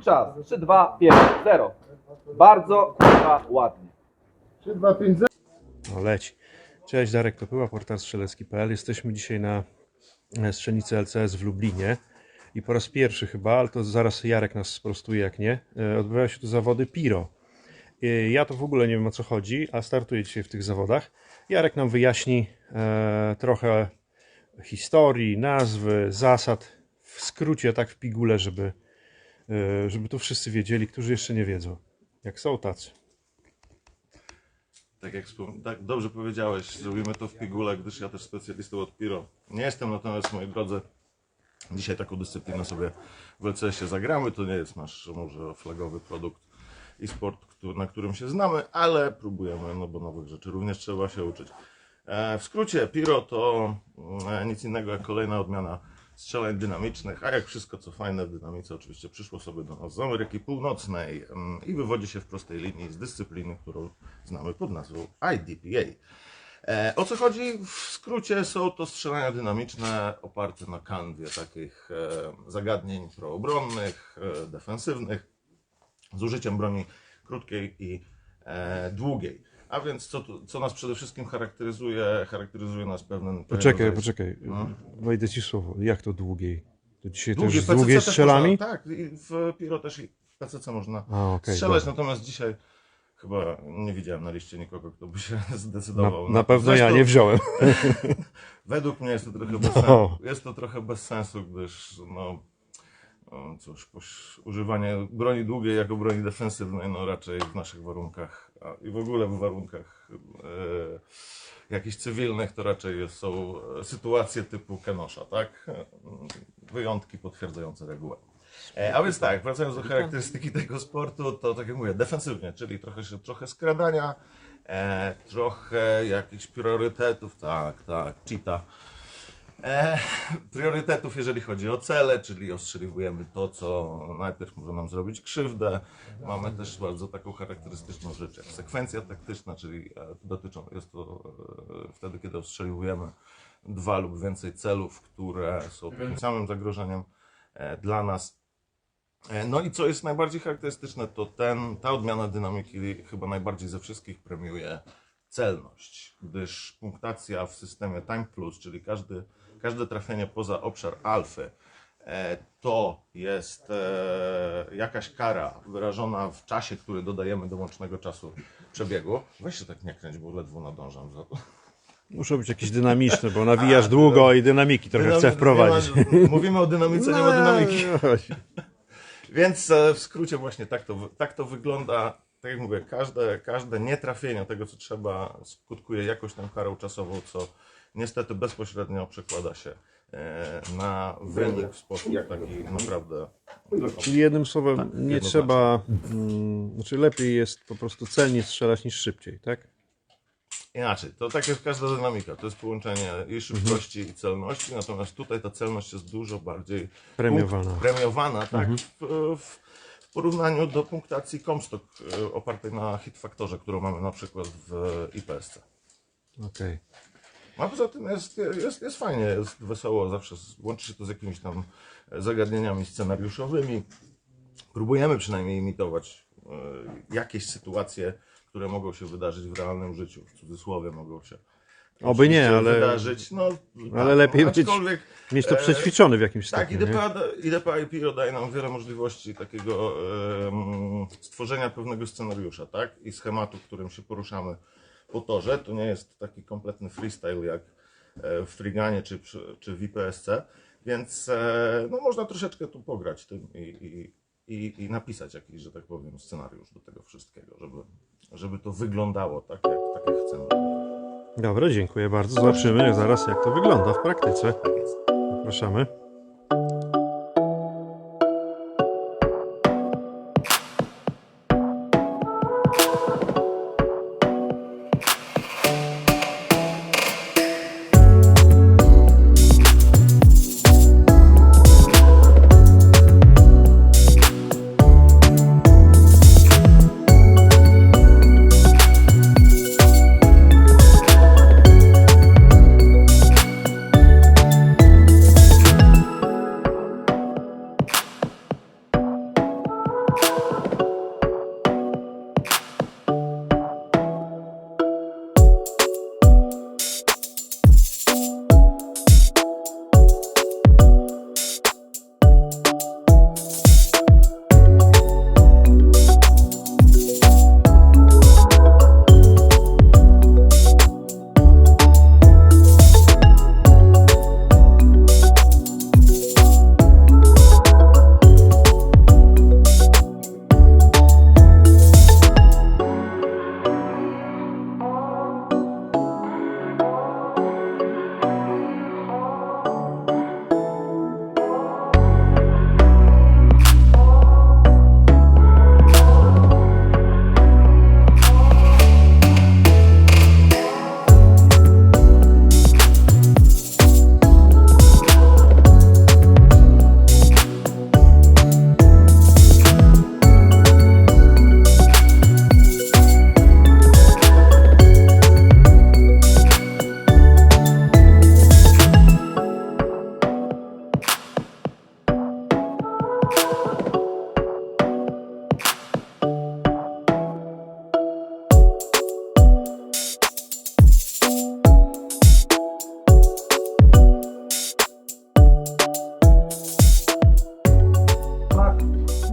czas. 3, 2, 1, 0. Bardzo kurwa ładnie. 3, 2, 5, 0. O, leci. Cześć, Darek Kopyła, portal strzelecki.pl. Jesteśmy dzisiaj na strzelnicy LCS w Lublinie i po raz pierwszy chyba, ale to zaraz Jarek nas sprostuje jak nie, e, odbywają się tu zawody Piro. E, Ja to w ogóle nie wiem o co chodzi, a startuję dzisiaj w tych zawodach. Jarek nam wyjaśni e, trochę historii, nazwy, zasad, w skrócie, tak w pigule, żeby, żeby tu wszyscy wiedzieli, którzy jeszcze nie wiedzą. Jak są tacy. Tak jak tak dobrze powiedziałeś, zrobimy to w pigule, gdyż ja też specjalistą od Piro nie jestem, natomiast moi drodzy, dzisiaj taką dyscyplinę sobie w LCS-ie zagramy. To nie jest nasz może flagowy produkt i sport, na którym się znamy, ale próbujemy, no bo nowych rzeczy również trzeba się uczyć. E, W skrócie, Piro to e, nic innego jak kolejna odmiana strzelań dynamicznych, a jak wszystko co fajne w dynamice oczywiście przyszło sobie do nas z Ameryki Północnej mm, i wywodzi się w prostej linii z dyscypliny, którą znamy pod nazwą IDPA. E, o co chodzi? W skrócie są to strzelania dynamiczne oparte na kanwie takich e, zagadnień proobronnych, e, defensywnych, z użyciem broni krótkiej i długiej. A więc co, co nas przede wszystkim charakteryzuje? Charakteryzuje nas pewien... Poczekaj, rodzaj- poczekaj. Wejdę ci słowo. Jak to długiej? To dzisiaj Długie też z długiej strzelami? Można, tak, i w Piro też i w PCC można A, okej, strzelać, dobra. natomiast dzisiaj chyba nie widziałem na liście nikogo, kto by się Na, zdecydował. na to. pewno ja Zresztą nie wziąłem. Według mnie jest to trochę bez No. sensu, jest to trochę bez sensu gdyż no, cóż, używanie broni długiej jako broni defensywnej, no raczej w naszych warunkach i w ogóle w warunkach e, jakichś cywilnych, to raczej są e, sytuacje typu Kenosza, tak? Wyjątki potwierdzające regułę. E, a więc tak, wracając do charakterystyki tego sportu, to tak jak mówię, defensywnie, czyli trochę, trochę skradania, e, trochę jakichś priorytetów, tak, tak, cheata. E, priorytetów, jeżeli chodzi o cele, czyli ostrzeliwujemy to, co najpierw może nam zrobić krzywdę. Mamy też bardzo taką charakterystyczną rzecz jak sekwencja taktyczna, czyli e, dotyczą, jest to e, wtedy, kiedy ostrzeliwujemy dwa lub więcej celów, które są takim samym zagrożeniem e, dla nas. E, No i co jest najbardziej charakterystyczne, to ten, ta odmiana dynamiki chyba najbardziej ze wszystkich premiuje celność, gdyż punktacja w systemie Time Plus, czyli każdy, każde trafienie poza obszar alfy, e, to jest e, jakaś kara wyrażona w czasie, który dodajemy do łącznego czasu przebiegu. Weź się tak nie kręć, bo ledwo nadążam za to. Muszą być jakieś dynamiczne, bo nawijasz długo i dynamiki trochę chcę wprowadzić. ma- Mówimy o dynamice, nie ma dynamiki. No. Więc e, w skrócie właśnie tak to, tak to wygląda. Tak jak mówię, każde, każde nietrafienie tego, co trzeba, skutkuje jakąś tam karą czasową, co niestety bezpośrednio przekłada się e, na wynik w sposób taki naprawdę. Czyli jednym słowem, nie jednoznacznie. trzeba, mm, znaczy lepiej jest po prostu celnie strzelać niż szybciej, tak? Inaczej, to tak jest każda dynamika. To jest połączenie i szybkości, i celności, natomiast tutaj ta celność jest dużo bardziej Premiowana. premiowana tak, w, w, w porównaniu do punktacji Comstock e, opartej na hit faktorze, którą mamy na przykład w IPSC. Okej. A poza tym jest, jest, jest fajnie, jest wesoło, zawsze łączy się to z jakimiś tam zagadnieniami scenariuszowymi. Próbujemy przynajmniej imitować e, jakieś sytuacje, które mogą się wydarzyć w realnym życiu, w cudzysłowie mogą się Oby nie, ale- wydarzyć. No, ale lepiej no, mieć- aczkolwiek, Mieć to e, przećwiczone w jakimś tak, stopniu? IDPA, IDPA i PIRO daje nam wiele możliwości takiego em, stworzenia pewnego scenariusza, tak? I schematu, którym się poruszamy po torze. To nie jest taki kompletny freestyle jak e, w Friganie czy, czy w IPSC, więc e, no, można troszeczkę tu pograć tym i, i, i, i napisać jakiś, że tak powiem, scenariusz do tego wszystkiego, żeby, żeby to wyglądało tak, jak, tak jak chcemy. Dobra, dziękuję bardzo. Zobaczymy zaraz, jak to wygląda w praktyce. Tak jest. Zapraszamy.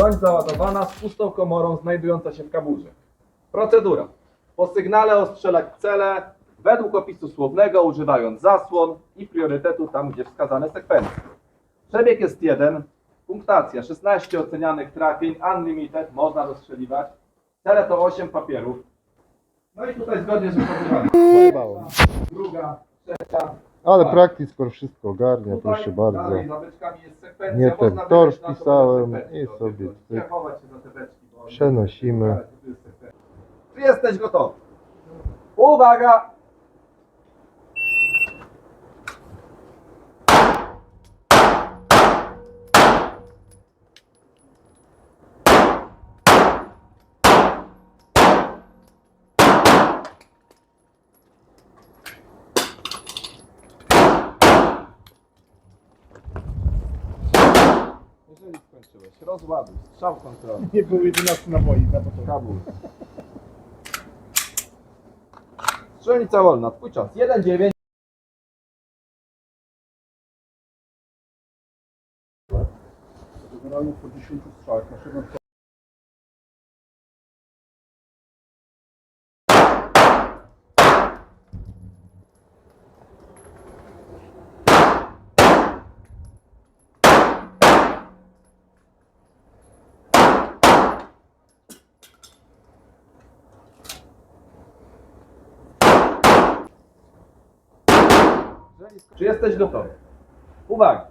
Broń załadowana z pustą komorą znajdująca się w kaburze. Procedura. Po sygnale ostrzelać w cele według opisu słownego, używając zasłon i priorytetu tam, gdzie wskazane sekwencje. Przebieg jest jeden. Punktacja 16 ocenianych trafień, unlimited, można rozstrzeliwać. Cele to 8 papierów. No i tutaj zgodnie z wypowiedziami. Druga, trzecia. Ale Tak. praktyk skoro wszystko ogarnia, Tutaj proszę bardzo. Dalej za beczkami jest sekwencja. Nie ten można tor na to wpisałem i sobie tylko cyk. Nie chować się za te beczki. bo- Przenosimy. Tu jest sekwencja. Czy jesteś gotowy? Uwaga! Jeżeli skończyłeś, rozładuj, strzał kontrolny. Nie było 11 naboi na początku. Kabul. Strzelnica wolna, twój czas. 1-9. Czy jesteś gotowy? Uwaga.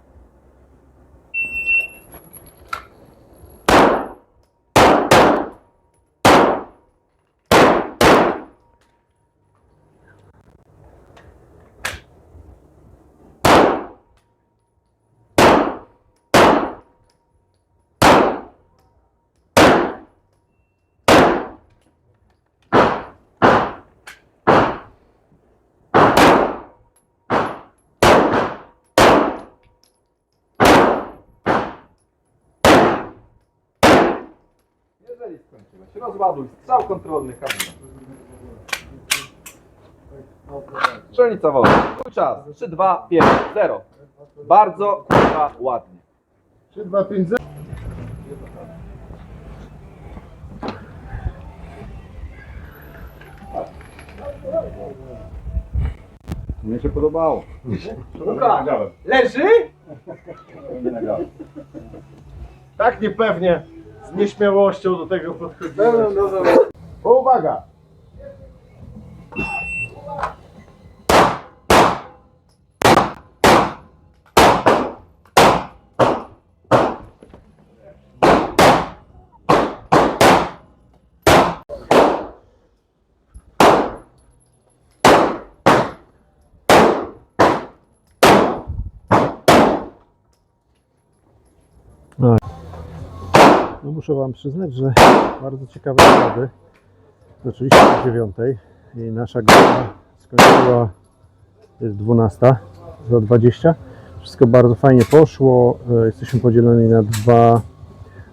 Jeżeli skończyłeś, rozładuj strzał kontrolny kabula. Strzelnica wolna. Twój czas. 3, 2, 1, 0. Bardzo kurwa ładnie. 3, 2, 5, 0. Mnie się podobało. Dobra. Leży? Tak niepewnie, z nieśmiałością do tego podchodziłem. Uwaga! No muszę Wam przyznać, że bardzo ciekawe zawody. Zaczęliśmy o 9 i nasza grupa skończyła jest 12 za 20. Wszystko bardzo fajnie poszło. E, Jesteśmy podzieleni na dwa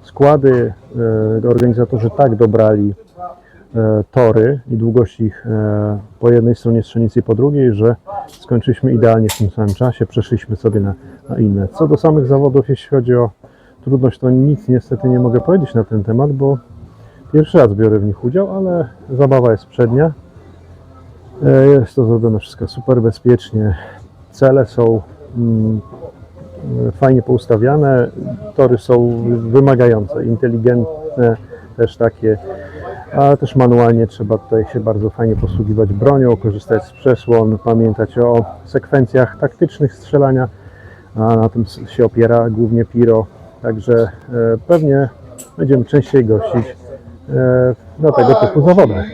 składy. E, Organizatorzy tak dobrali e, tory i długość ich po jednej stronie strzelnicy i po drugiej, że skończyliśmy idealnie w tym samym czasie. Przeszliśmy sobie na, na inne. Co do samych zawodów, jeśli chodzi o trudność, to nic niestety nie mogę powiedzieć na ten temat, bo pierwszy raz biorę w nich udział, ale zabawa jest przednia. E, Jest to zrobione wszystko super bezpiecznie. Cele są mm, e, fajnie poustawiane, tory są wymagające, inteligentne też takie, ale też manualnie trzeba tutaj się bardzo fajnie posługiwać bronią, korzystać z przesłon, pamiętać o sekwencjach taktycznych strzelania, a na tym się opiera głównie Piro, także e, pewnie będziemy częściej gościć e, na tego typu zawodach.